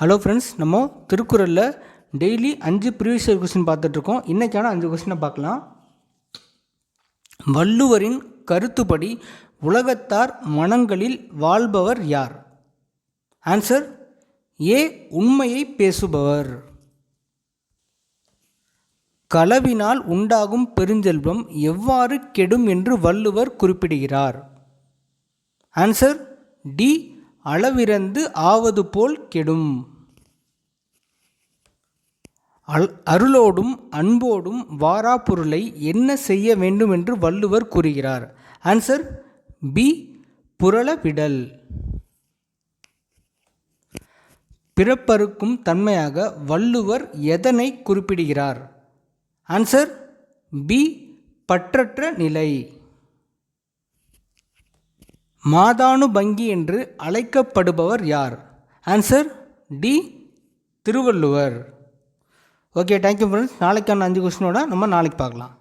Hello friends நம்ம திருக்குறளில் daily அஞ்சு ப்ரீவியஸ் இயர் கொஸ்டின் பார்த்துட்ருக்கோம். இன்றைக்கான அஞ்சு கொஸ்டினை பார்க்கலாம். வள்ளுவரின் கருத்துப்படி உலகத்தார் மனங்களில் வாழ்பவர் யார்? ஆன்சர் ஏ உண்மையை பேசுபவர். களவினால் உண்டாகும் பெருஞ்செல்வம் எவ்வாறு கெடும் என்று வள்ளுவர் குறிப்பிடுகிறார். ஆன்சர் டி அளவிறந்து ஆவது போல் கெடும். அல் அருளோடும் அன்போடும் வாரா பொருளை என்ன செய்ய வேண்டும் என்று வள்ளுவர் கூறுகிறார். Answer B புரளவிடல். பிறப்பறுக்கும் தன்மையாக வள்ளுவர் எதனை குறிப்பிடுகிறார்? ஆன்சர் பி பற்றற்ற நிலை. மாதானுபங்கி என்று அழைக்கப்படுபவர் யார்? Answer D Thiruvalluvar. Okay thank you friends நாளைக்கான அஞ்சு கொஸ்டினோட நம்ம நாளைக்கு பார்க்கலாம்.